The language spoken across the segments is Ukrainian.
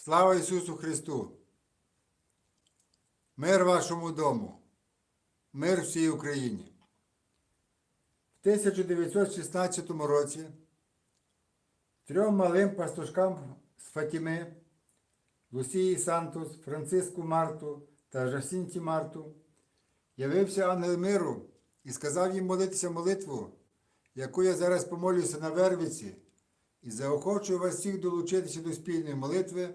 Слава Ісусу Христу! Мир вашому дому! Мир всій Україні! В 1916 році трьом малим пастушкам з Фатіми, Лусії Сантус, Франциску Марту та Жасінті Марту явився ангел миру і сказав їм молитися молитву, яку я зараз помолюся на Вервиці, і заохочую вас всіх долучитися до спільної молитви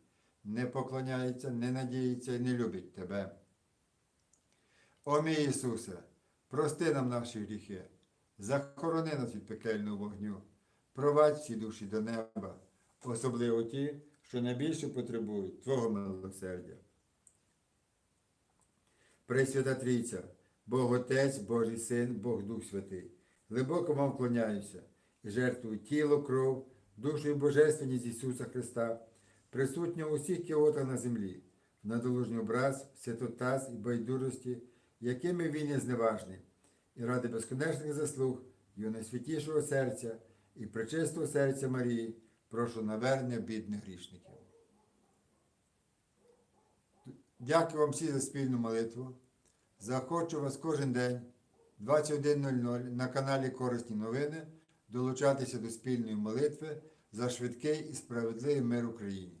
не поклоняється, не надіється і не любить Тебе. О мій Ісусе, прости нам наші гріхи, захорони нас від пекельного вогню, провадь всі душі до неба, особливо ті, що найбільше потребують Твого милосердя. Пресвята Трійця, Бог Отець, Божий Син, Бог Дух Святий, глибоко вам вклоняюся і жертвую тіло, кров, душу і божественність Ісуса Христа, присутнього у всіх кіотах на землі, на долужній образ, святотаз і байдужості, якими він є зневажний, і ради безконечних заслуг Його найсвятішого серця і пречистого серця Марії, прошу навернення бідних грішників. Дякую вам всі за спільну молитву. Захочу вас кожен день 21.00 на каналі Корисні новини долучатися до спільної молитви за швидкий і справедливий мир Україні.